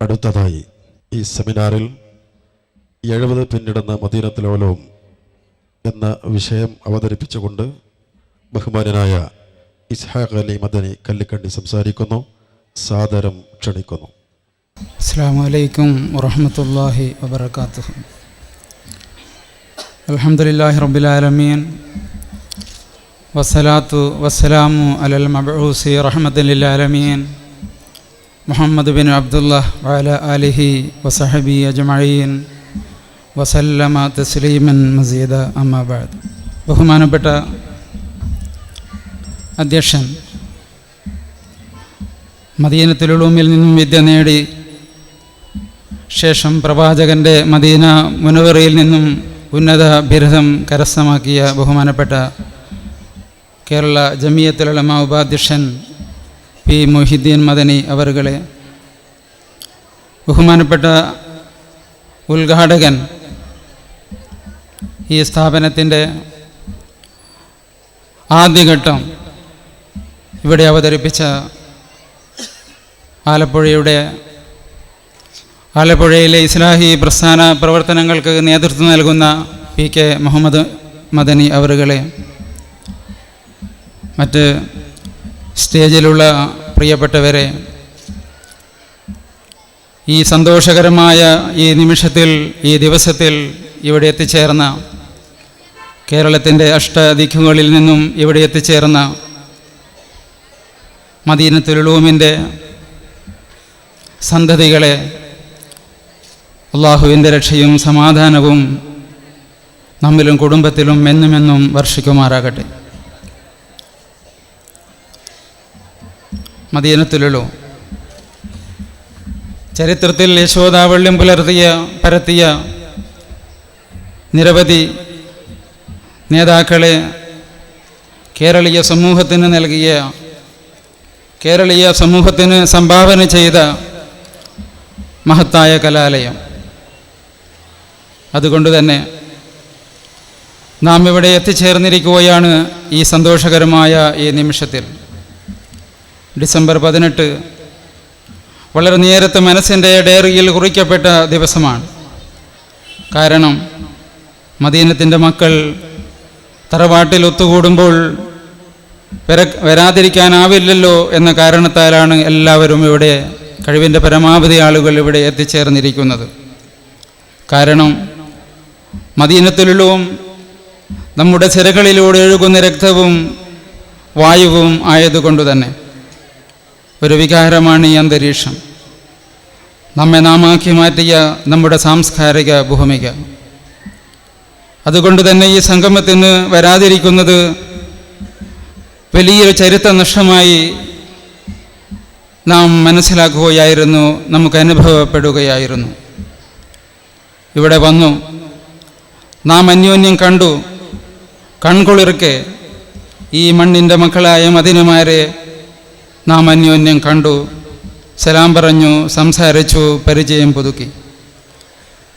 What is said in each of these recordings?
അടുത്തതായി ഈ സെമിനാറിൽ എഴുപത് പിന്നിടുന്ന മദീനത്തിലോലവും എന്ന വിഷയം അവതരിപ്പിച്ചുകൊണ്ട് ബഹുമാനനായ ഇസ്ഹാഖ് അലി മദനി കല്ലിക്കണ്ടി സംസാരിക്കുന്നു. സാദരം ക്ഷണിക്കുന്നു. അസ്സാം വലൈക്കും വറഹമത്തല്ലാഹി വബർക്കാത്തു അൽഹംദുലില്ലാഹി റബ്ബിലാലമീൻ വസ്സലാത്തു വസ്സലാമു അലൽ മബൂസി റഹ്മത്തുലില്ലാലമീൻ മുഹമ്മദ് ബിൻ അബ്ദുല്ല വാല അലിഹി വസഹബി അജ്മഈൻ വസല്ലമ തസ്ലീമൻ മസീദ അമ്മാബാദ് ബഹുമാനപ്പെട്ട അധ്യക്ഷൻ മദീനത്തുലുളൂമിൽ നിന്നും വിദ്യ നേടി ശേഷം പ്രവാചകന്റെ മദീന മുനവറയിൽ നിന്നും ഉന്നത ബിരുദം കരസ്ഥമാക്കിയ ബഹുമാനപ്പെട്ട കേരള ജമിയത്തുലമ ഉപാധ്യക്ഷൻ പി മൊഹിദ്ദീൻ മദനി അവരുകളെ ബഹുമാനപ്പെട്ട ഉദ്ഘാടകൻ ഈ സ്ഥാപനത്തിന്റെ ആദ്യഘട്ടം ഇവിടെ അവതരിപ്പിച്ച ആലപ്പുഴയുടെ ആലപ്പുഴയിലെ ഇസ്ലാഹി പ്രസ്ഥാന പ്രവർത്തനങ്ങൾക്ക് നേതൃത്വം നൽകുന്ന പി കെ മുഹമ്മദ് മദനി അവറുകളെ മറ്റ് സ്റ്റേജിലുള്ള പ്രിയപ്പെട്ടവരെ ഈ സന്തോഷകരമായ ഈ നിമിഷത്തിൽ ഈ ദിവസത്തിൽ ഇവിടെ എത്തിച്ചേർന്ന കേരളത്തിന്റെ അഷ്ടദിക്കുകളിൽ നിന്നും ഇവിടെ എത്തിച്ചേർന്ന മദീനത്തുലൂമിന്റെ സന്തതികളെ അള്ളാഹുവിന്റെ രക്ഷയും സമാധാനവും നമ്മിലും കുടുംബത്തിലും എന്നുമെന്നും വർഷിക്കുമാറാകട്ടെ. മദീനത്തിലുള്ളൂ. ചരിത്രത്തിൽ യശോദാവള്യം പുലർത്തിയ പരത്തിയ നിരവധി നേതാക്കളെ കേരളീയ സമൂഹത്തിന് നൽകിയ കേരളീയ സമൂഹത്തിന് സംഭാവന ചെയ്ത മഹത്തായ കലാലയം. അതുകൊണ്ട് തന്നെ നാം ഇവിടെ എത്തിച്ചേർന്നിരിക്കുകയാണ് ഈ സന്തോഷകരമായ ഈ നിമിഷത്തിൽ. ഡിസംബർ പതിനെട്ട് വളരെ നേരത്തെ മനസ്സിന്റെ ഡയറിയിൽ കുറിക്കപ്പെട്ട ദിവസമാണ്. കാരണം മദീനത്തിന്റെ മക്കൾ തറവാട്ടിൽ ഒത്തുകൂടുമ്പോൾ വര വരാതിരിക്കാനാവില്ലല്ലോ എന്ന കാരണത്താലാണ് എല്ലാവരും ഇവിടെ കഴിവിന്റെ പരമാവധി ആളുകൾ ഇവിടെ എത്തിച്ചേർന്നിരിക്കുന്നത്. കാരണം മദീനത്തിലുള്ളവും നമ്മുടെ ചിരകളിലൂടെ ഒഴുകുന്ന രക്തവും വായുവും ആയതുകൊണ്ട് തന്നെ. ഒരു വികാരമാണ് ഈ അന്തരീക്ഷം. നമ്മെ നാമാക്കി മാറ്റിയ നമ്മുടെ സാംസ്കാരിക ഭൂമിക. അതുകൊണ്ട് തന്നെ ഈ സംഗമത്തിന് വരാതിരിക്കുന്നത് വലിയൊരു ചരിത്ര നഷ്ടമായി നാം മനസ്സിലാക്കുകയായിരുന്നു നമുക്ക് അനുഭവപ്പെടുകയായിരുന്നു. ഇവിടെ വന്നു. നാം അന്യോന്യം കണ്ടു. കൺകുളിർക്കെ ഈ മണ്ണിന്റെ മക്കളായ മദിനമാരെ നാം അന്യോന്യം കണ്ടു സലാം പറഞ്ഞു സംസാരിച്ചു പരിചയം പുതുക്കി.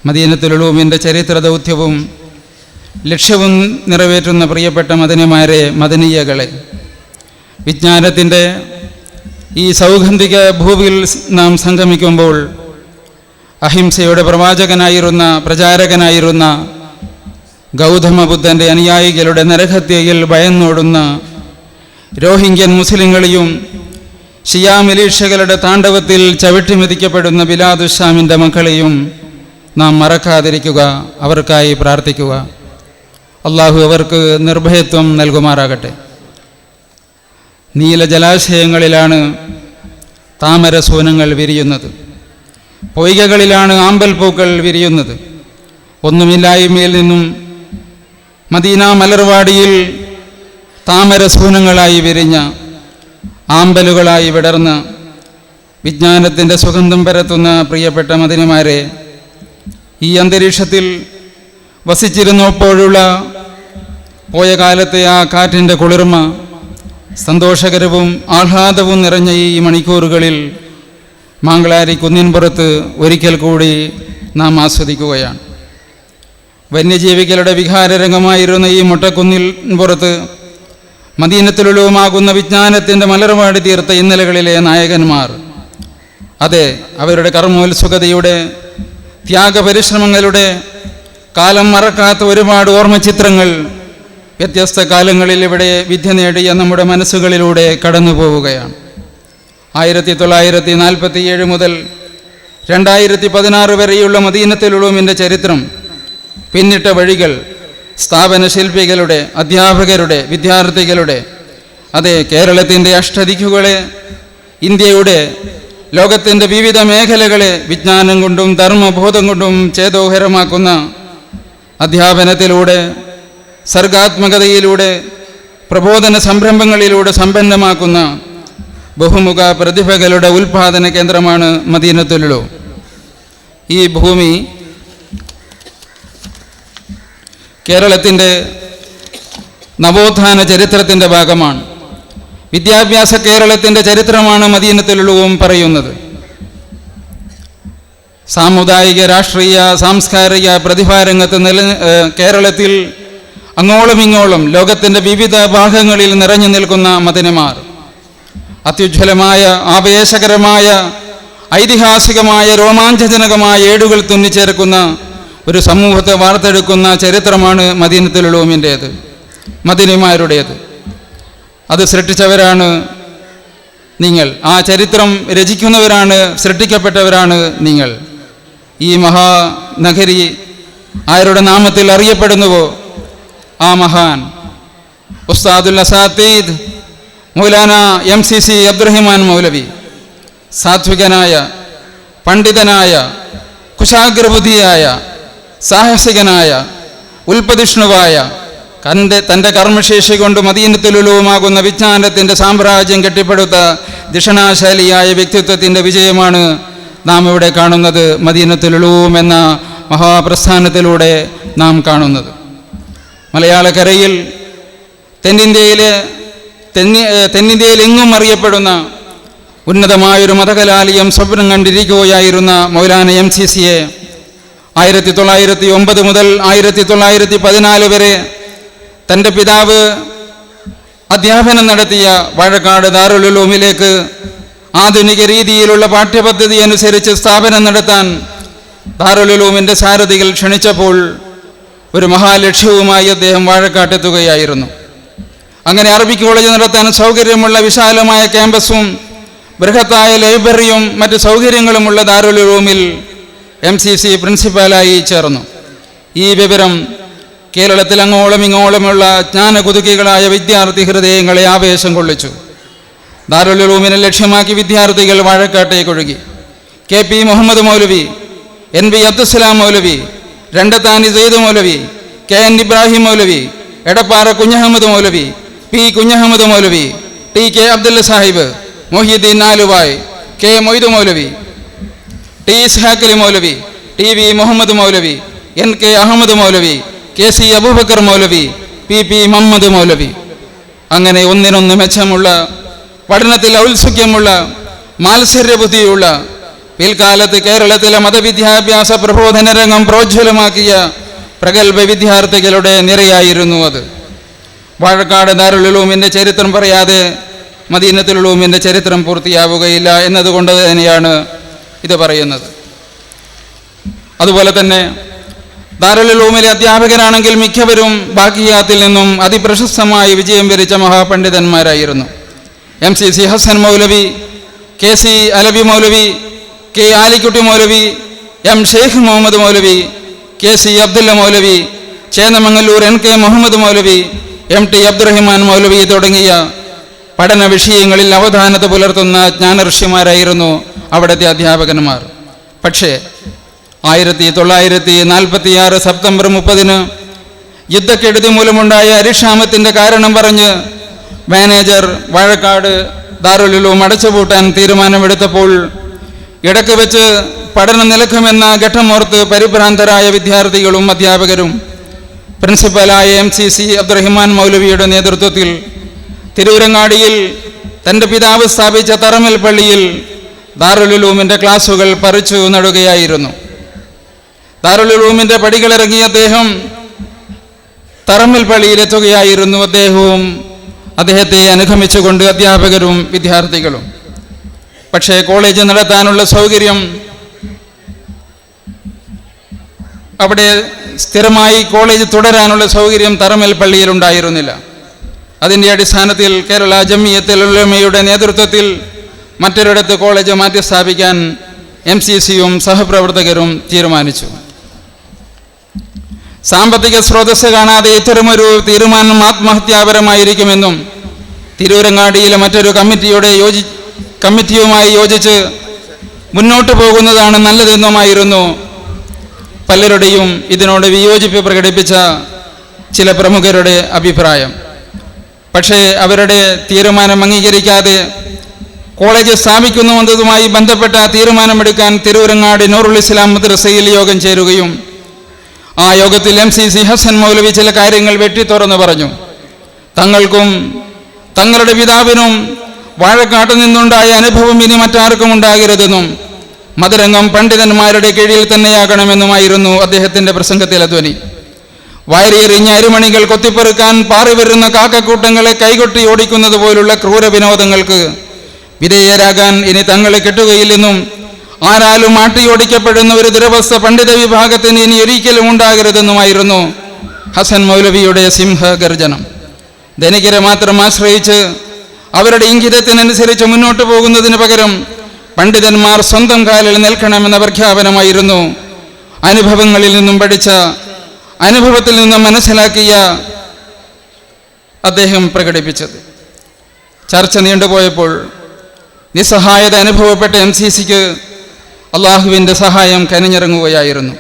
മദീനത്തിലുളൂമിന്റെ ചരിത്ര ദൗത്യവും ലക്ഷ്യവും നിറവേറ്റുന്ന പ്രിയപ്പെട്ട മദനിമാരെ മദനീയകളെ വിജ്ഞാനത്തിന്റെ ഈ സൗഗന്ധിക ഭൂവിൽ നാം സംഗമിക്കുമ്പോൾ അഹിംസയുടെ പ്രവാചകനായിരുന്ന പ്രചാരകനായിരുന്ന ഗൗതമ ബുദ്ധന്റെ അനുയായികളുടെ നരഹത്യയിൽ ഭയന്നോടുന്ന രോഹിംഗ്യൻ മുസ്ലിങ്ങളെയും ഷിയാ മിലീഷകളുടെ താണ്ഡവത്തിൽ ചവിട്ടിമെതിക്കപ്പെടുന്ന ബിലാദുഷാമിന്റെ മക്കളെയും നാം മറക്കാതിരിക്കുക അവർക്കായി പ്രാർത്ഥിക്കുക. അള്ളാഹു അവർക്ക് നിർഭയത്വം നൽകുമാറാകട്ടെ. നീല ജലാശയങ്ങളിലാണ് താമരസൂനങ്ങൾ വിരിയുന്നത്. പൊയ്കകളിലാണ് ആമ്പൽ പൂക്കൾ വിരിയുന്നത്. ഒന്നുമില്ലായ്മയിൽ നിന്നും മദീന മലർവാടിയിൽ താമരസൂനങ്ങളായി വിരിഞ്ഞ ആമ്പലുകളായി വിടർന്ന് വിജ്ഞാനത്തിന്റെ സുഗന്ധം പരത്തുന്ന പ്രിയപ്പെട്ട മദിനമാരെ ഈ അന്തരീക്ഷത്തിൽ വസിച്ചിരുന്നപ്പോഴുള്ള പോയ കാലത്തെ ആ കാറ്റിന്റെ കുളിർമ സന്തോഷകരവും ആഹ്ലാദവും നിറഞ്ഞ ഈ മണിക്കൂറുകളിൽ മാങ്കളാരി കുന്നിൻപുറത്ത് ഒരിക്കൽ കൂടി നാം ആസ്വദിക്കുകയാണ്. വന്യജീവികളുടെ വികാരരംഗമായിരുന്ന ഈ മുട്ടക്കുന്നിൽ പുറത്ത് മദീനത്തിലുള്ളവുമാകുന്ന വിജ്ഞാനത്തിന്റെ മലർവാടി തീർത്ത ഇന്നലകളിലെ നായകന്മാർ. അതെ അവരുടെ കർമ്മോത്സുകതയുടെ ത്യാഗപരിശ്രമങ്ങളുടെ കാലം മറക്കാത്ത ഒരുപാട് ഓർമ്മചിത്രങ്ങൾ വ്യത്യസ്ത കാലങ്ങളിൽ ഇവിടെ വിദ്യ നേടിയ നമ്മുടെ മനസ്സുകളിലൂടെ കടന്നു പോവുകയാണ് ആയിരത്തി തൊള്ളായിരത്തി നാൽപ്പത്തി ഏഴ് മുതൽ രണ്ടായിരത്തി പതിനാറ് വരെയുള്ള മദീനത്തിലുള്ളൂമിന്റെ ചരിത്രം പിന്നിട്ട വഴികൾ സ്ഥാപന ശില്പികളുടെ അധ്യാപകരുടെ വിദ്യാർത്ഥികളുടെ അതെ കേരളത്തിന്റെ അഷ്ടദിക്കുകളെ ഇന്ത്യയുടെ ലോകത്തിന്റെ വിവിധ മേഖലകളെ വിജ്ഞാനം കൊണ്ടും ധർമ്മബോധം കൊണ്ടും ചേതോഹരമാക്കുന്ന അധ്യാപനത്തിലൂടെ സർഗാത്മകതയിലൂടെ പ്രബോധന സംരംഭങ്ങളിലൂടെ സമ്പന്നമാക്കുന്ന ബഹുമുഖ പ്രതിഭകളുടെ ഉൽപാദന കേന്ദ്രമാണ് മദീനത്തുലുളു ഈ ഭൂമി കേരളത്തിന്റെ നവോത്ഥാന ചരിത്രത്തിന്റെ ഭാഗമാണ്. വിദ്യാഭ്യാസ കേരളത്തിന്റെ ചരിത്രമാണ് മദീനത്തിലുള്ളവും പറയുന്നത്. സാമുദായിക രാഷ്ട്രീയ സാംസ്കാരിക പ്രതിഭാരംഗത്ത് നില കേരളത്തിൽ അങ്ങോളം ഇങ്ങോളം ലോകത്തിന്റെ വിവിധ ഭാഗങ്ങളിൽ നിറഞ്ഞു നിൽക്കുന്ന മദനമാർ. അത്യുജ്വലമായ ആവേശകരമായ ഐതിഹാസികമായ രോമാഞ്ചജനകമായ ഏടുകൾ തുന്നിച്ചേർക്കുന്ന ഒരു സമൂഹത്തെ വാർത്തെടുക്കുന്ന ചരിത്രമാണ് മദീനത്തിലുള്ളോമിന്റേത് മദീനിമാരുടേത്. അത് സൃഷ്ടിച്ചവരാണ് നിങ്ങൾ. ആ ചരിത്രം രചിക്കുന്നവരാണ് സൃഷ്ടിക്കപ്പെട്ടവരാണ് നിങ്ങൾ. ഈ മഹാനഗരി ആരുടെ നാമത്തിൽ അറിയപ്പെടുന്നുവോ? ആ മഹാൻ. ഉസ്താദുൽ അസാത്തീദ് Maulana M C C Abdurahiman Maulavi സാത്വികനായ പണ്ഡിതനായ കുശാഗ്രബുദ്ധിയായ സാഹസികനായ ഉൽപ്പതിഷ്ണുവായ കന്റെ തന്റെ കർമ്മശേഷി കൊണ്ട് മദീനത്തിലുലവുമാകുന്ന വിജ്ഞാനത്തിന്റെ സാമ്രാജ്യം കെട്ടിപ്പടുത്ത ദിഷണാശാലിയായ വ്യക്തിത്വത്തിന്റെ വിജയമാണ് നാം ഇവിടെ കാണുന്നത് മദീനത്തിലുലവും എന്ന മഹാപ്രസ്ഥാനത്തിലൂടെ നാം കാണുന്നത്. മലയാളക്കരയിൽ തെന്നിന്ത്യയിലെ തെന്നി തെന്നിന്ത്യയിൽ എങ്ങും അറിയപ്പെടുന്ന ഉന്നതമായൊരു മതകലാലയം സ്വപ്നം കണ്ടിരിക്കുകയായിരുന്ന മൗലാന എം സി സിയെ ആയിരത്തി തൊള്ളായിരത്തി ഒമ്പത് മുതൽ ആയിരത്തി തൊള്ളായിരത്തി പതിനാല് വരെ തന്റെ പിതാവ് അധ്യാപനം നടത്തിയ വാഴക്കാട് ദാറുലുലൂമിലേക്ക് ആധുനിക രീതിയിലുള്ള പാഠ്യപദ്ധതി അനുസരിച്ച് സ്ഥാപനം നടത്താൻ ദാറുലുലൂമിന്റെ സാരഥികൾ ക്ഷണിച്ചപ്പോൾ ഒരു മഹാലക്ഷ്യവുമായി അദ്ദേഹം വാഴക്കാട്ടെത്തുകയായിരുന്നു അങ്ങനെ അറബിക് കോളേജ് നടത്താൻ സൗകര്യമുള്ള വിശാലമായ ക്യാമ്പസും ബൃഹത്തായ ലൈബ്രറിയും മറ്റ് സൗകര്യങ്ങളുമുള്ള ദാറുലുലൂമിൽ എം സി സി പ്രിൻസിപ്പാലായി ചേർന്നു. ഈ വിവരം കേരളത്തിൽ അങ്ങോളം ഇങ്ങോളമുള്ള ജ്ഞാനകുതുകികളായ വിദ്യാർത്ഥി ഹൃദയങ്ങളെ ആവേശം കൊള്ളിച്ചു. ദാരുലൂമിനെ ലക്ഷ്യമാക്കി വിദ്യാർത്ഥികൾ വാഴക്കാട്ടേക്ക് ഒഴുകി. K P Muhammad Maulavi N V Abdussalam Maulavi Randathani Sayed Maulavi K N Ibrahim Maulavi Edappara Kunhahammed Maulavi P Kunhahammed Maulavi T K Abdullah Sahib Mohiyuddin Naluvai K Moidu Maulavi T Ishaqali Maulavi T V Muhammad Maulavi N K Ahammed Maulavi K C Aboobacker Maulavi P P Muhammad Maulavi. അങ്ങനെ ഒന്നിനൊന്ന് മെച്ചമുള്ള പഠനത്തിൽ ഔത്സുഖ്യമുള്ള മാത്സര്യബുദ്ധിയുള്ള പിൽക്കാലത്ത് കേരളത്തിലെ മതവിദ്യാഭ്യാസ പ്രബോധന രംഗം പ്രോജ്വലമാക്കിയ പ്രഗത്ഭ വിദ്യാർത്ഥികളുടെ നിരയായിരുന്നു അത്. വാഴക്കാട് ദാരുളുമിന്റെ ചരിത്രം പറയാതെ മദീനത്തിലുള്ളൂമിന്റെ ചരിത്രം പൂർത്തിയാവുകയില്ല എന്നതുകൊണ്ട് തന്നെയാണ് ഇത് പറയുന്നത്. അതുപോലെ തന്നെ ദാരലോമിലെ അധ്യാപകരാണെങ്കിൽ മിക്കവരും ബാക്കിയാത്തിൽ നിന്നും അതിപ്രശസ്തമായ വിജയം വരിച്ച മഹാപണ്ഡിതന്മാരായിരുന്നു. M C C Hasan Maulavi K C Alabi Maulavi K Alikutty Maulavi M Sheikh Muhammad Maulavi K C Abdullah Maulavi Chennamangallur N K Muhammad Maulavi M T Abdurahiman Maulavi തുടങ്ങിയ പഠന വിഷയങ്ങളിൽ അവധാനത പുലർത്തുന്ന ജ്ഞാനഋഷിമാരായിരുന്നു അവിടുത്തെ അധ്യാപകന്മാർ. പക്ഷേ ആയിരത്തി തൊള്ളായിരത്തി നാൽപ്പത്തിയാറ് സെപ്റ്റംബർ മുപ്പതിന് യുദ്ധക്കെടുതി മൂലമുണ്ടായ അരിക്ഷാമത്തിന്റെ കാരണം പറഞ്ഞ് മാനേജർ വാഴക്കാട് ദാരുലുലും അടച്ചുപൂട്ടാൻ തീരുമാനമെടുത്തപ്പോൾ ഇടയ്ക്ക് വെച്ച് പഠനം നിലക്കുമെന്ന ഘട്ടമോർത്ത് പരിഭ്രാന്തരായ വിദ്യാർത്ഥികളും അധ്യാപകരും പ്രിൻസിപ്പലായ എം സി സി അബ്ദുറഹിമാൻ മൗലവിയുടെ നേതൃത്വത്തിൽ തിരൂരങ്ങാടിയിൽ തന്റെ പിതാവ് സ്ഥാപിച്ച തറമൽ പള്ളിയിൽ ദാറുലുലൂമിന്റെ ക്ലാസുകൾ പറിച്ചു നടുകയായിരുന്നു. ദാറുലുലൂമിന്റെ പടികളിറങ്ങിയ അദ്ദേഹം തറമൽ പള്ളിയിലെത്തുകയായിരുന്നു. അദ്ദേഹവും അദ്ദേഹത്തെ അനുഗമിച്ചുകൊണ്ട് അധ്യാപകരും വിദ്യാർത്ഥികളും. പക്ഷേ കോളേജ് നടത്താനുള്ള സൗകര്യം അവിടെ സ്ഥിരമായി കോളേജ് തുടരാനുള്ള സൗകര്യം തറമൽ പള്ളിയിൽ ഉണ്ടായിരുന്നില്ല. അതിന്റെ അടിസ്ഥാനത്തിൽ കേരള ജമിയത്തിൽ ഉലമയുടെ നേതൃത്വത്തിൽ മറ്റൊരിടത്ത് കോളേജ് മാറ്റി സ്ഥാപിക്കാൻ എം സി സിയും സഹപ്രവർത്തകരും തീരുമാനിച്ചു. സാമ്പത്തിക സ്രോതസ് കാണാതെ ഇത്തരമൊരു തീരുമാനം ആത്മഹത്യാപരമായിരിക്കുമെന്നും തിരൂരങ്ങാടിയിലെ മറ്റൊരു കമ്മിറ്റിയുടെ യോജി കമ്മിറ്റിയുമായി യോജിച്ച് മുന്നോട്ട് പോകുന്നതാണ് നല്ലതെന്നുമായിരുന്നു പലരുടെയും ഇതിനോട് വിയോജിപ്പ് പ്രകടിപ്പിച്ച ചില പ്രമുഖരുടെ അഭിപ്രായം. പക്ഷേ അവരുടെ തീരുമാനം അംഗീകരിക്കാതെ കോളേജ് സ്ഥാപിക്കുന്നുവെന്നതുമായി ബന്ധപ്പെട്ട തീരുമാനമെടുക്കാൻ തിരുവരങ്ങാട് നൂറുൽ ഇസ്ലാം മദ്രസയിൽ യോഗം ചേരുകയും ആ യോഗത്തിൽ M C C Hasan Maulavi ചില കാര്യങ്ങൾ വെട്ടി തുറന്നു പറഞ്ഞു. തങ്ങൾക്കും തങ്ങളുടെ പിതാവിനും വാഴക്കാട്ട് നിന്നുണ്ടായ അനുഭവം ഇനി മറ്റാർക്കും ഉണ്ടാകരുതെന്നും മധുരംഗം പണ്ഡിതന്മാരുടെ കീഴിൽ തന്നെയാകണമെന്നുമായിരുന്നു അദ്ദേഹത്തിന്റെ പ്രസംഗത്തിലെ ധ്വനി. വയറിയെറിഞ്ഞ അരിമണികൾ കൊത്തിപ്പെറുക്കാൻ പാറി വരുന്ന കാക്കക്കൂട്ടങ്ങളെ കൈകൊട്ടി ഓടിക്കുന്നത് പോലുള്ള ക്രൂര വിനോദങ്ങൾക്ക് വിധേയരാകാൻ ഇനി തങ്ങളെ കിട്ടുകയില്ലെന്നും ആരാലും ആട്ടിയോടിക്കപ്പെടുന്ന ഒരു ദുരവസ്ഥ പണ്ഡിത വിഭാഗത്തിന് ഇനി ഒരിക്കലും ഉണ്ടാകരുതെന്നുമായിരുന്നു ഹസൻ മൗലവിയുടെ സിംഹഗർജനം. ധനികരെ മാത്രം ആശ്രയിച്ച് അവരുടെ ഇംഗിതത്തിനനുസരിച്ച് മുന്നോട്ട് പോകുന്നതിന് പകരം പണ്ഡിതന്മാർ സ്വന്തം കാലിൽ നിൽക്കണമെന്ന പ്രഖ്യാപനമായിരുന്നു. അനുഭവങ്ങളിൽ നിന്നും പഠിച്ച അനുഭവത്തിൽ നിന്ന് മനസ്സിലാക്കിയ അദ്ദേഹം പ്രകടിപ്പിച്ചത്. ചർച്ച നീണ്ടുപോയപ്പോൾ നിസ്സഹായത അനുഭവപ്പെട്ട എം സി സിക്ക് അള്ളാഹുവിന്റെ സഹായം കനിഞ്ഞിറങ്ങുകയായിരുന്നു.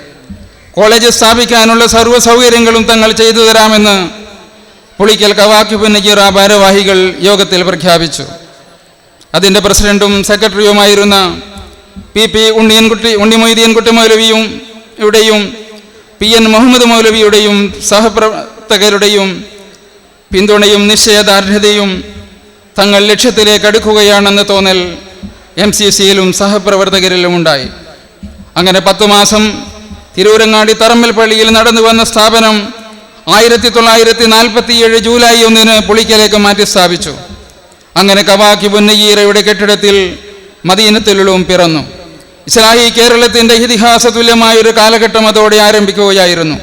കോളേജ് സ്ഥാപിക്കാനുള്ള സർവ സൗകര്യങ്ങളും തങ്ങൾ ചെയ്തു തരാമെന്ന് പുളിക്കൽ കവാക്കി പുന്നജീറ ഭാരവാഹികൾ യോഗത്തിൽ പ്രഖ്യാപിച്ചു. അതിന്റെ പ്രസിഡന്റും സെക്രട്ടറിയുമായിരുന്ന പി പി ഉണ്ണിയൻകുട്ടി ഉണ്ണി മൊയ്തീൻകുട്ടി മൗലവിയും ഇവിടെയും പി എൻ മുഹമ്മദ് മൗലവിയുടെയും സഹപ്രവർത്തകരുടെയും പിന്തുണയും നിശ്ചയദാർഢ്യതയും തങ്ങൾ ലക്ഷ്യത്തിലേക്ക് അടുക്കുകയാണെന്ന് തോന്നൽ എം സി സിയിലും സഹപ്രവർത്തകരിലും ഉണ്ടായി. അങ്ങനെ പത്തു മാസം തിരൂരങ്ങാടി തറമ്മൽ പള്ളിയിൽ നടന്നു വന്ന സ്ഥാപനം ആയിരത്തി തൊള്ളായിരത്തി നാൽപ്പത്തിയേഴ് ജൂലൈ ഒന്നിന് പുളിക്കലേക്ക് മാറ്റി സ്ഥാപിച്ചു. അങ്ങനെ കവാക്കി ബുന്നയ്യീറയുടെ കെട്ടിടത്തിൽ മദീനത്തിലും പിറന്നു. ഇസ്ലാഹി കേരളത്തിന്റെ ഇതിഹാസ തുല്യമായ ഒരു കാലഘട്ടം അതോടെ ആരംഭിക്കുകയായിരുന്നു.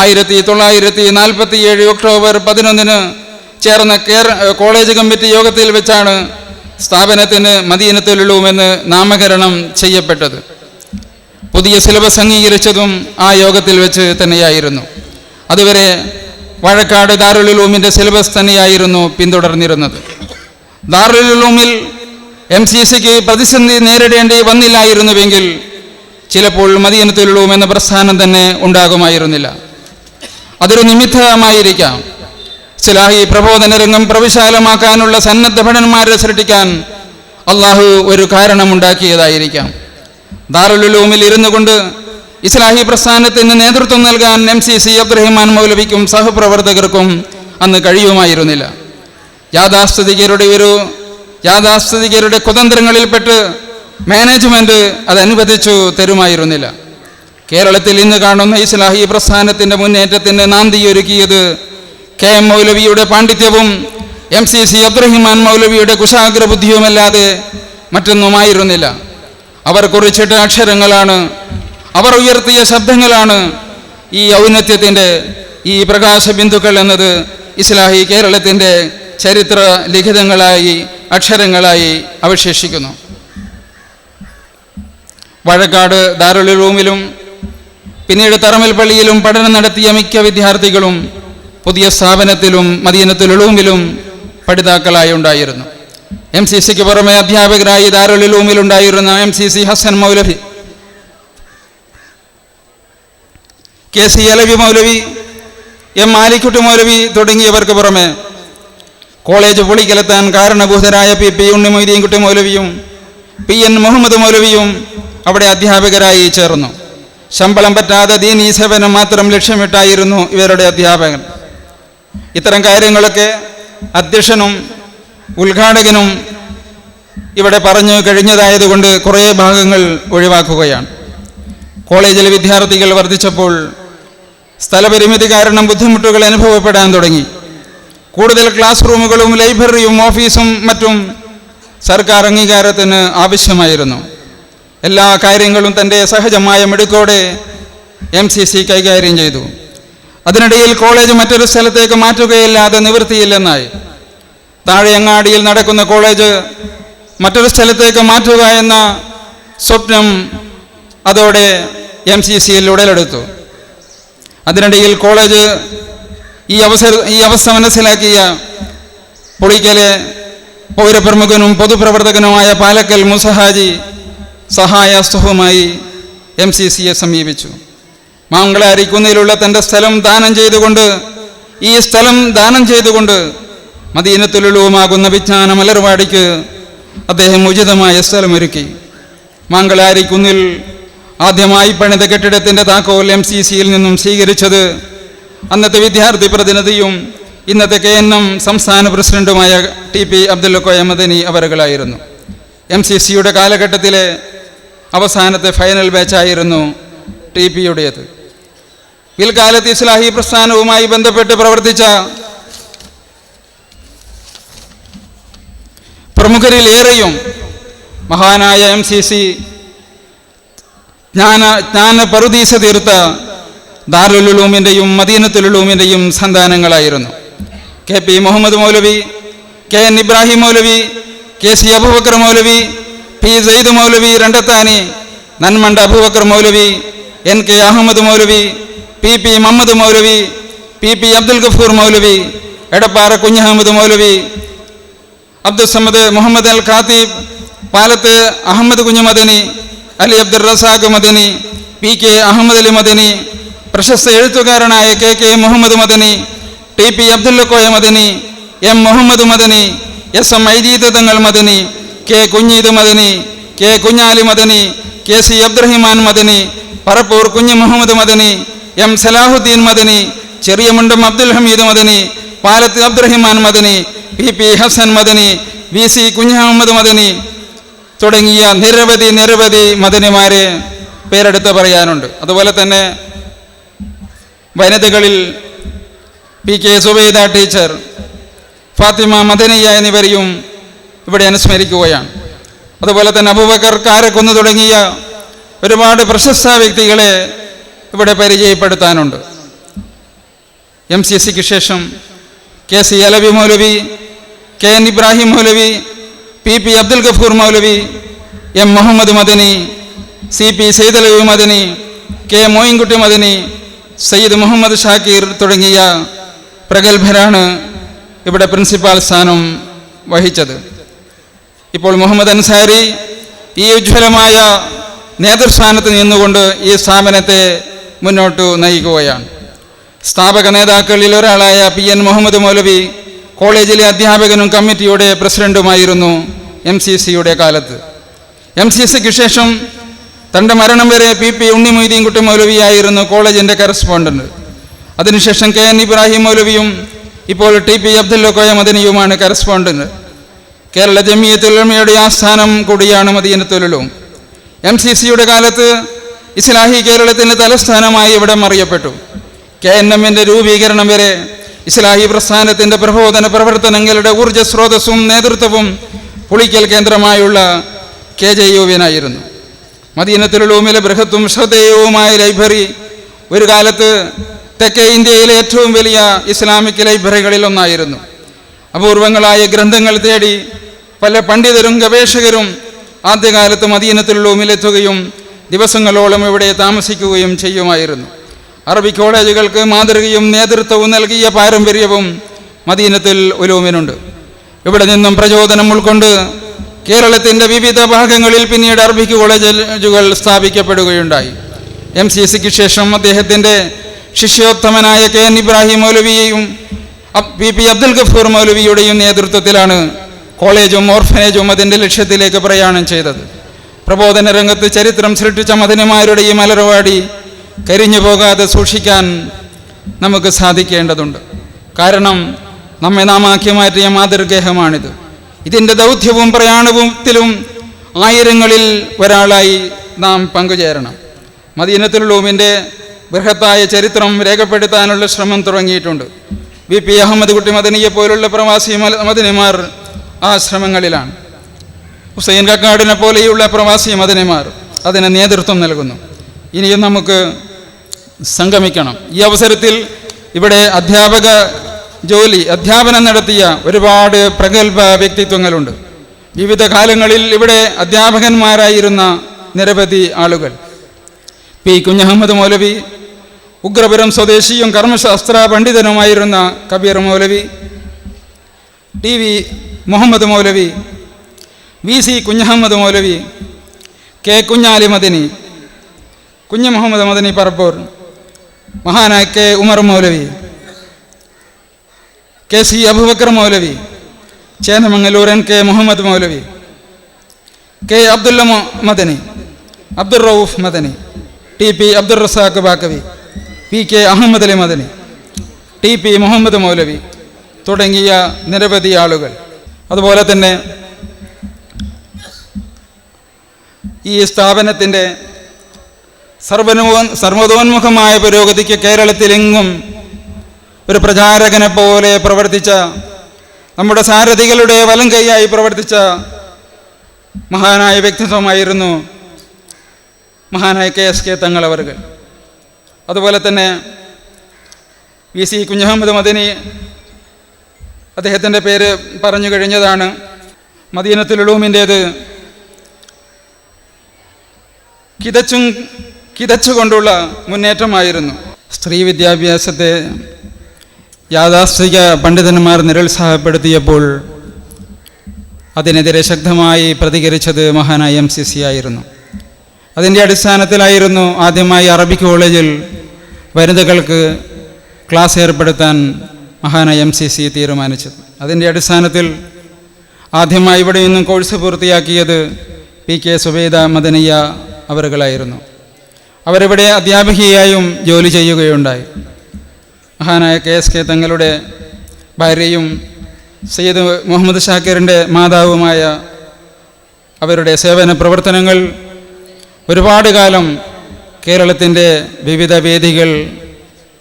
ആയിരത്തി തൊള്ളായിരത്തി നാൽപ്പത്തി ഏഴ് ഒക്ടോബർ പതിനൊന്നിന് ചേർന്ന കേര കോളേജ് കമ്മിറ്റി യോഗത്തിൽ വെച്ചാണ് സ്ഥാപനത്തിന് മദീനത്തുലുമെന്ന് നാമകരണം ചെയ്യപ്പെട്ടത്. പുതിയ സിലബസ് അംഗീകരിച്ചതും ആ യോഗത്തിൽ വെച്ച് തന്നെയായിരുന്നു. അതുവരെ വഴക്കാട് ദാറുലുലൂമിന്റെ സിലബസ് തന്നെയായിരുന്നു പിന്തുടർന്നിരുന്നത്. ദാറുലുലൂമിൽ എം സി സിക്ക് പ്രതിസന്ധി നേരിടേണ്ടി വന്നില്ലായിരുന്നുവെങ്കിൽ ചിലപ്പോൾ മതിയനത്തിലുള്ളൂ എന്ന പ്രസ്ഥാനം തന്നെ ഉണ്ടാകുമായിരുന്നില്ല. അതൊരു നിമിത്തമായിരിക്കാം. സിലാഹി പ്രബോധന രംഗം പ്രവിശാലമാക്കാനുള്ള സന്നദ്ധ ഭടന്മാരെ സൃഷ്ടിക്കാൻ അള്ളാഹു ഒരു കാരണമുണ്ടാക്കിയതായിരിക്കാം. ദാറുലുലൂമിൽ ഇരുന്നു കൊണ്ട് ഇസ്ലാഹി പ്രസ്ഥാനത്തിന് നേതൃത്വം നൽകാൻ എം സി സി അബ്ദുറഹിമാൻ മൗലവിക്കും സഹപ്രവർത്തകർക്കും അന്ന് കഴിയുമായിരുന്നില്ല. യാഥാസ്ഥിതികരുടെ ഒരു യാഥാസ്ഥിതികരുടെ കുതന്ത്രങ്ങളിൽപ്പെട്ട് മാനേജ്മെന്റ് അത് അനുവദിച്ചു തരുമായിരുന്നില്ല. കേരളത്തിൽ ഇന്ന് കാണുന്ന ഇസ്ലാഹി പ്രസ്ഥാനത്തിന്റെ മുന്നേറ്റത്തിന് നാന്തിയൊരുക്കിയത് കെ എം മൗലവിയുടെ പാണ്ഡിത്യവും എം സി സി അബ്ദുറഹിമാൻ മൗലവിയുടെ കുശാഗ്ര ബുദ്ധിയുമല്ലാതെ മറ്റൊന്നുമായിരുന്നില്ല. അവർ കുറിച്ചിട്ട അക്ഷരങ്ങളാണ് അവർ ഉയർത്തിയ ശബ്ദങ്ങളാണ് ഈ ഔന്നത്യത്തിന്റെ ഈ പ്രകാശ ബിന്ദുക്കൾ എന്നത് ഇസ്ലാഹി കേരളത്തിന്റെ ചരിത്ര ലിഖിതങ്ങളായി അക്ഷരങ്ങളായി അവശേഷിക്കുന്നു. വഴക്കാട് ദാറുലുലൂമിലും പിന്നീട് തറമൽ പള്ളിയിലും പഠനം നടത്തിയ മിക്ക വിദ്യാർത്ഥികളും പുതിയ സ്ഥാപനത്തിലും മദീനത്തിലുളൂമിലും പഠിതാക്കളായി ഉണ്ടായിരുന്നു. എം സി സിക്ക് പുറമെ അധ്യാപകരായി ഉണ്ടായിരുന്ന M C C Hasan Maulavi K C Alavi Maulavi M Malikutty Maulavi തുടങ്ങിയവർക്ക് പുറമെ കോളേജ് പൊളിക്കലെത്താൻ കാരണഭൂതരായ പി പി ഉണ്ണി ഉണ്ണിമൊയ്തീൻകുട്ടി മൗലവിയും പി എൻ മുഹമ്മദ് മൗലവിയും അവിടെ അധ്യാപകരായി ചേർന്നു. ശമ്പളം പറ്റാതെ ദീനീ സേവനം മാത്രം ലക്ഷ്യമിട്ടായിരുന്നു ഇവരുടെ അധ്യാപകൻ. ഇത്തരം കാര്യങ്ങളൊക്കെ അധ്യക്ഷനും ഉദ്ഘാടകനും ഇവിടെ പറഞ്ഞു കഴിഞ്ഞതായതുകൊണ്ട് കുറേ ഭാഗങ്ങൾ ഒഴിവാക്കുകയാണ്. കോളേജിലെ വിദ്യാർത്ഥികൾ വർദ്ധിച്ചപ്പോൾ സ്ഥലപരിമിതി കാരണം ബുദ്ധിമുട്ടുകൾ അനുഭവപ്പെടാൻ തുടങ്ങി. കൂടുതൽ ക്ലാസ് റൂമുകളും ലൈബ്രറിയും ഓഫീസും മറ്റും സർക്കാർ അംഗീകാരത്തിന് ആവശ്യമായിരുന്നു. എല്ലാ കാര്യങ്ങളും തന്റെ സഹജമായ മിടുക്കോടെ എം സി സി കൈകാര്യം ചെയ്തു. അതിനിടയിൽ കോളേജ് മറ്റൊരു സ്ഥലത്തേക്ക് മാറ്റുകയില്ലാതെ നിവൃത്തിയില്ലെന്നായി. താഴെയങ്ങാടിയിൽ നടക്കുന്ന കോളേജ് മറ്റൊരു സ്ഥലത്തേക്ക് മാറ്റുക എന്ന സ്വപ്നം അതോടെ എം സി സിയിൽ ഉടലെടുത്തു. അതിനിടയിൽ കോളേജ് ഈ അവസര ഈ അവസ്ഥ മനസ്സിലാക്കിയ പുളിക്കലെ പൗരപ്രമുഖനും പൊതുപ്രവർത്തകനുമായ പാലക്കൽ മുസഹാജി സഹായസ്തുവുമായി എം സി സിയെ സമീപിച്ചു. മാങ്കളാരി കുന്നിലുള്ള തന്റെ സ്ഥലം ദാനം ചെയ്തുകൊണ്ട് ഈ സ്ഥലം ദാനം ചെയ്തുകൊണ്ട് മദീനത്തിലുള്ളവുമാകുന്ന വിജ്ഞാന മലർവാടിക്ക് അദ്ദേഹം ഉചിതമായ സ്ഥലമൊരുക്കി. മാങ്കളാരിക്കുന്നിൽ ആദ്യമായി പണിത കെട്ടിടത്തിന്റെ താക്കോൽ എം സി സിയിൽ നിന്നും സ്വീകരിച്ചത് അന്നത്തെ വിദ്യാർത്ഥി പ്രതിനിധിയും ഇന്നത്തെ കെ എൻ എം സംസ്ഥാന പ്രസിഡന്റുമായ ടി പി അബ്ദുൽ കോയ മദനി അവരുകളായിരുന്നു. എം സി സിയുടെ കാലഘട്ടത്തിലെ അവസാനത്തെ ഫൈനൽ ബാച്ചായിരുന്നു ടി പിയുടേത്. പിൽക്കാലത്ത് ഇസ്ലാഹി പ്രസ്ഥാനവുമായി ബന്ധപ്പെട്ട് പ്രവർത്തിച്ച പ്രമുഖരിൽ ഏറെയും മഹാനായ എം സി സി ജ്ഞാന ജ്ഞാന പറുദീസ തീർത്ത ദാറുലുലൂമിന്റെയും മദീനത്തുലുലൂമിന്റെയും സന്താനങ്ങളായിരുന്നു. K P Muhammad Maulavi K N Ibrahim Maulavi K C Aboobacker Maulavi P Sayed Maulavi Randathani Nanmanda Aboobacker Maulavi N K Ahammed Maulavi P P Muhammad Maulavi P P Abdul Gafoor Maulavi Edappara Kunhahammed Maulavi Abdussamad Muhammad Al Khatib Palath Ahammed Kunju Madani Ali Abdul Razak Madani P K Ahammed Ali Madani പ്രശസ്ത എഴുത്തുകാരനായ K K Muhammad Madani T P Abdullakoya Madani M Muhammad Madani S M Aideed Thangal Madani K Kunheed Madani K Kunhali Madani K C Abdurahiman Madani Parappur Kunju Muhammad Madani M Salahuddin Madani Cheriya Mundam Abdul Hameed Madani Palath Abdurahiman Madani P P Hasan Madani V C Kunhahammed Madani തുടങ്ങിയ നിരവധി നിരവധി മദനിമാരെ പേരെടുത്ത് പറയാനുണ്ട്. അതുപോലെ തന്നെ വനിതകളിൽ P K Subaida teacher Fathima Madaniya എന്നിവരെയും ഇവിടെ അനുസ്മരിക്കുകയാണ്. അതുപോലെ തന്നെ അബൂബക്കർ കാരക്കുന്ന് തുടങ്ങിയ ഒരുപാട് പ്രശസ്ത വ്യക്തികളെ ഇവിടെ പരിചയപ്പെടുത്താനുണ്ട്. എം സി സിക്ക് ശേഷം K C Alavi Maulavi K N Ibrahim Maulavi P P Abdul Gafoor Maulavi M Muhammad Madani C P Saidalavi Madani K Moinkutty Madani Sayyid Muhammad Shakir തുടങ്ങിയ പ്രഗത്ഭരാണ് ഇവിടെ പ്രിൻസിപ്പാൾ സ്ഥാനം വഹിച്ചത്. ഇപ്പോൾ മുഹമ്മദ് അൻസാരി ഈ ഉജ്ജ്വലമായ നേതൃസ്ഥാനത്ത് നിന്നുകൊണ്ട് ഈ സ്ഥാപനത്തെ മുന്നോട്ട് നയിക്കുകയാണ്. സ്ഥാപക നേതാക്കളിൽ ഒരാളായ പി എൻ മുഹമ്മദ് മൗലവി കോളേജിലെ അധ്യാപകനും കമ്മിറ്റിയുടെ പ്രസിഡന്റുമായിരുന്നു എം സി സിയുടെ കാലത്ത്. എം സി സിക്ക് ശേഷം തന്റെ മരണം വരെ പി പി ഉണ്ണി മൊയ്തീൻകുട്ടി മൗലവിയായിരുന്നു കോളേജിന്റെ കറസ്പോണ്ടന്റ് അതിനുശേഷം കെ എൻ ഇബ്രാഹിം മൗലവിയും ഇപ്പോൾ ടി പി അബ്ദുല്ല കോയ മദനിയുമാണ് കറസ്പോണ്ടന്റ് കേരള ജമിയത്തുലമയുടെ ആസ്ഥാനം കൂടിയാണ് മദീനത്തുലും എം സി സിയുടെ കാലത്ത് ഇസ്ലാഹി കേരളത്തിന്റെ തലസ്ഥാനമായി ഇവിടെ അറിയപ്പെട്ടു കെ എൻ എമ്മിന്റെ രൂപീകരണം വരെ ഇസ്ലാഹി പ്രസ്ഥാനത്തിന്റെ പ്രബോധന പ്രവർത്തനങ്ങളുടെ ഊർജസ്രോതസ്സും നേതൃത്വവും പുളിക്കൽ കേന്ദ്രമായുള്ള കെ ജെ യുവിനായിരുന്നു മദീനത്തിലുളൂമിലെ ബൃഹത്തും ശ്രദ്ധേയവുമായ ലൈബ്രറി ഒരു കാലത്ത് തെക്കേ ഇന്ത്യയിലെ ഏറ്റവും വലിയ ഇസ്ലാമിക് ലൈബ്രറികളിൽ ഒന്നായിരുന്നു. അപൂർവങ്ങളായ ഗ്രന്ഥങ്ങൾ തേടി പല പണ്ഡിതരും ഗവേഷകരും ആദ്യകാലത്ത് മദീനത്തിലുള്ളൂമിലെത്തുകയും ദിവസങ്ങളോളം ഇവിടെ താമസിക്കുകയും ചെയ്യുമായിരുന്നു. അറബി കോളേജുകൾക്ക് മാതൃകയും നേതൃത്വവും നൽകിയ പാരമ്പര്യവും മദീനത്തിൽ ഉലൂമിനുണ്ട്. ഇവിടെ നിന്നും പ്രചോദനം ഉൾക്കൊണ്ട് കേരളത്തിന്റെ വിവിധ ഭാഗങ്ങളിൽ പിന്നീട് അറബിക് കോളേജുകൾ സ്ഥാപിക്കപ്പെടുകയുണ്ടായി. എം സി സിക്ക് ശേഷം അദ്ദേഹത്തിന്റെ ശിഷ്യോത്തമനായ കെ എൻ ഇബ്രാഹിം മൗലവിയെയും വി പി അബ്ദുൽ ഗഫൂർ മൗലവിയുടെയും നേതൃത്വത്തിലാണ് കോളേജും ഓർഫനേജും അതിന്റെ ലക്ഷ്യത്തിലേക്ക് പ്രയാണം ചെയ്തത്. പ്രബോധന രംഗത്ത് ചരിത്രം സൃഷ്ടിച്ച മദനമാരുടെയും അലറവാടി കരിഞ്ഞു പോകാതെ സൂക്ഷിക്കാൻ നമുക്ക് സാധിക്കേണ്ടതുണ്ട്. കാരണം നമ്മെ നാം ആക്കി മാറ്റിയ മാതൃഗേഹമാണിത്. ഇതിന്റെ ദൗത്യവും പ്രയാണത്തിലും ആയിരങ്ങളിൽ ഒരാളായി നാം പങ്കുചേരണം. മദീനത്തുലൂമിന്റെ ബൃഹത്തായ ചരിത്രം രേഖപ്പെടുത്താനുള്ള ശ്രമം തുടങ്ങിയിട്ടുണ്ട്. വി. പി. അഹമ്മദ് കുട്ടി മദനിയെ പോലുള്ള പ്രവാസി മദനിമാർ ആ ശ്രമങ്ങളിലാണ്. ഹുസൈൻ കക്കാടിനെ പോലെയുള്ള പ്രവാസി മദനിമാർ അതിന് നേതൃത്വം നൽകുന്നു. ഇനിയും നമുക്ക് സംഗമിക്കണം. ഈ അവസരത്തിൽ ഇവിടെ അധ്യാപക ജോലി അധ്യാപനം നടത്തിയ ഒരുപാട് പ്രഗത്ഭ വ്യക്തിത്വങ്ങളുണ്ട്. വിവിധ കാലങ്ങളിൽ ഇവിടെ അധ്യാപകന്മാരായിരുന്ന നിരവധി ആളുകൾ. പി. കുഞ്ഞഹമ്മദ് മൗലവി ഉഗ്രപുരം സ്വദേശിയും കർമ്മശാസ്ത്ര പണ്ഡിതനുമായിരുന്ന Kabeer Maulavi T. V. Muhammad Maulavi V. C. Kunhahammed Maulavi K. Kunhali Madani Kunju Muhammad Madani Parappur മഹാനായ K. Umar Maulavi K C Abubakar Maulavi ചേന്നമംഗലൂരൻ K Muhammad Maulavi K Abdulla Madani Abdul Rauf Madani T P Abdul Razak Baqavi P K Ahammed Ali Madani T P Muhammad Maulavi തുടങ്ങിയ നിരവധി ആളുകൾ. അതുപോലെ തന്നെ ഈ സ്ഥാപനത്തിന്റെ സർവനോ സർവതോന്മുഖമായ പുരോഗതിക്ക് കേരളത്തിലെങ്ങും ഒരു പ്രചാരകനെ പോലെ പ്രവർത്തിച്ച നമ്മുടെ സാരഥികളുടെ വലം കൈയായി പ്രവർത്തിച്ച മഹാനായ വ്യക്തിത്വമായിരുന്നു മഹാനായ കെ എസ് കെ തങ്ങളവറുകൾ അതുപോലെ തന്നെ വി സി കുഞ്ഞഹമ്മദ് മദനി അദ്ദേഹത്തിന്റെ പേര് പറഞ്ഞു കഴിഞ്ഞതാണ്. മദീനത്തുലുളൂമിന്റേത് കിതച്ചും കിതച്ചുകൊണ്ടുള്ള മുന്നേറ്റമായിരുന്നു. സ്ത്രീ വിദ്യാഭ്യാസത്തെ യാഥാസ്ഥിക പണ്ഡിതന്മാർ നിരുത്സാഹപ്പെടുത്തിയപ്പോൾ അതിനെതിരെ ശക്തമായി പ്രതികരിച്ചത് മഹാനായ എം സി സി ആയിരുന്നു. അതിന്റെ അടിസ്ഥാനത്തിലായിരുന്നു ആദ്യമായി അറബിക് കോളേജിൽ വനിതകൾക്ക് ക്ലാസ് ഏർപ്പെടുത്താൻ മഹാനായ എം സി സി തീരുമാനിച്ചത്. അതിന്റെ അടിസ്ഥാനത്തിൽ ആദ്യമായി ഇവിടെ നിന്നും കോഴ്സ് പൂർത്തിയാക്കിയത് പി കെ സുബൈദ മദനിയ അവരുകളായിരുന്നു. അവരിവിടെ അധ്യാപികയായും ജോലി ചെയ്യുകയുണ്ടായി. മഹാനായ കെ എസ് കെ തങ്ങളുടെ ഭാര്യയും സയ്യിദ് മുഹമ്മദ് ഷാക്കിറിന്റെ മാതാവുമായ അവരുടെ സേവന പ്രവർത്തനങ്ങൾ ഒരുപാട് കാലം കേരളത്തിന്റെ വിവിധ വേദികൾ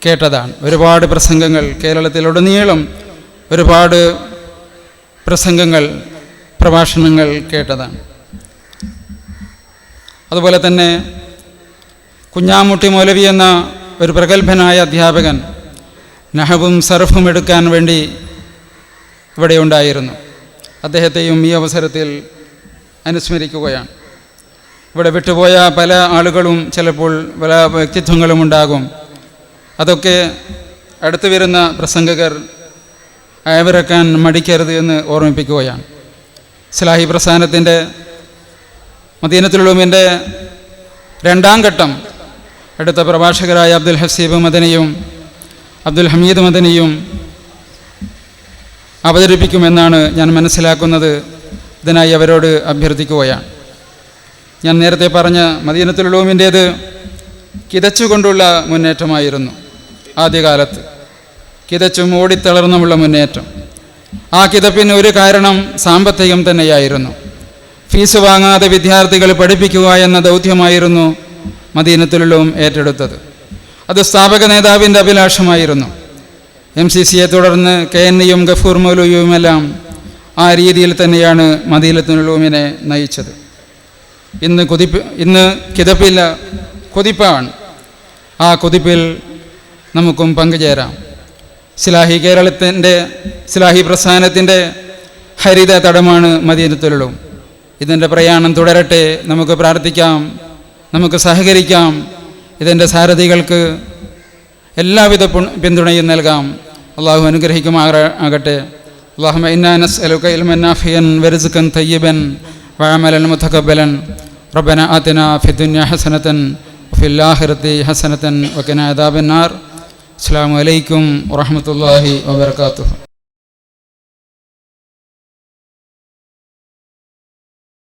കേട്ടതാണ്. ഒരുപാട് പ്രസംഗങ്ങൾ കേരളത്തിലുടനീളം ഒരുപാട് പ്രസംഗങ്ങൾ പ്രഭാഷണങ്ങൾ കേട്ടതാണ്. അതുപോലെ തന്നെ കുഞ്ഞാമുട്ടി മൗലവി എന്ന ഒരു പ്രഗത്ഭനായ അധ്യാപകൻ നഹവും സർഫും എടുക്കാൻ വേണ്ടി ഇവിടെ ഉണ്ടായിരുന്നു. അദ്ദേഹത്തെയും ഈ അവസരത്തിൽ അനുസ്മരിക്കുകയാണ്. ഇവിടെ വിട്ടുപോയ പല ആളുകളും ചിലപ്പോൾ പല വ്യക്തിത്വങ്ങളും ഉണ്ടാകും. അതൊക്കെ അടുത്തു വരുന്ന പ്രസംഗകർ അയവിറക്കാൻ മടിക്കരുത് എന്ന് ഓർമ്മിപ്പിക്കുകയാണ്. സ്ലാഹി പ്രസ്ഥാനത്തിന്റെ മദീനത്തുലുമിന്റെ രണ്ടാം ഘട്ടം അടുത്ത പ്രഭാഷകരായ അബ്ദുൽ ഹസീബ് മദനിയും അബ്ദുൽ ഹമീദ് മദനിയും അവതരിപ്പിക്കുമെന്നാണ് ഞാൻ മനസ്സിലാക്കുന്നത്. ഇതിനായി അവരോട് അഭ്യർത്ഥിക്കുകയാണ്. ഞാൻ നേരത്തെ പറഞ്ഞ മദീനത്തുള്ളൂമിന്റേത് കിതച്ചുകൊണ്ടുള്ള മുന്നേറ്റമായിരുന്നു ആദ്യകാലത്ത്. കിതച്ചും ഓടിത്തളർന്നുമുള്ള മുന്നേറ്റം. ആ കിതപ്പിന് ഒരു കാരണം സാമ്പത്തികം തന്നെയായിരുന്നു. ഫീസ് വാങ്ങാതെ വിദ്യാർത്ഥികൾ പഠിപ്പിക്കുക എന്ന ദൗത്യമായിരുന്നു മദീനത്തുലും ഏറ്റെടുത്തത്. അത് സ്ഥാപക നേതാവിന്റെ അഭിലാഷമായിരുന്നു. എം സി സിയെ തുടർന്ന് കെ എൻ ഇയും ഗഫൂർ മൗലവിയുമെല്ലാം ആ രീതിയിൽ തന്നെയാണ് മദീലത്തിനുള്ളൂമിനെ നയിച്ചത്. ഇന്ന് കുതിപ്പ് ഇന്ന് കിതപ്പില്ല കുതിപ്പാണ്. ആ കുതിപ്പിൽ നമുക്കും പങ്കുചേരാം. സിലാഹി കേരളത്തിന്റെ സിലാഹി പ്രസ്ഥാനത്തിന്റെ ഹരിത തടമാണ് മദീനത്തുലും ഇതിന്റെ പ്രയാണം തുടരട്ടെ നമുക്ക് പ്രാർത്ഥിക്കാം നമുക്ക് സഹകരിക്കാം. ഇതിന്റെ സാരഥികൾക്ക് എല്ലാവിധ പിന്തുണയും നൽകാം. അള്ളാഹു അനുഗ്രഹിക്കുമാകട്ടെ ആകട്ടെ. അള്ളാഹുമ ഇന്നാനസ് വാഹമത്തല്ലാഹി വാബർക്കാത്തു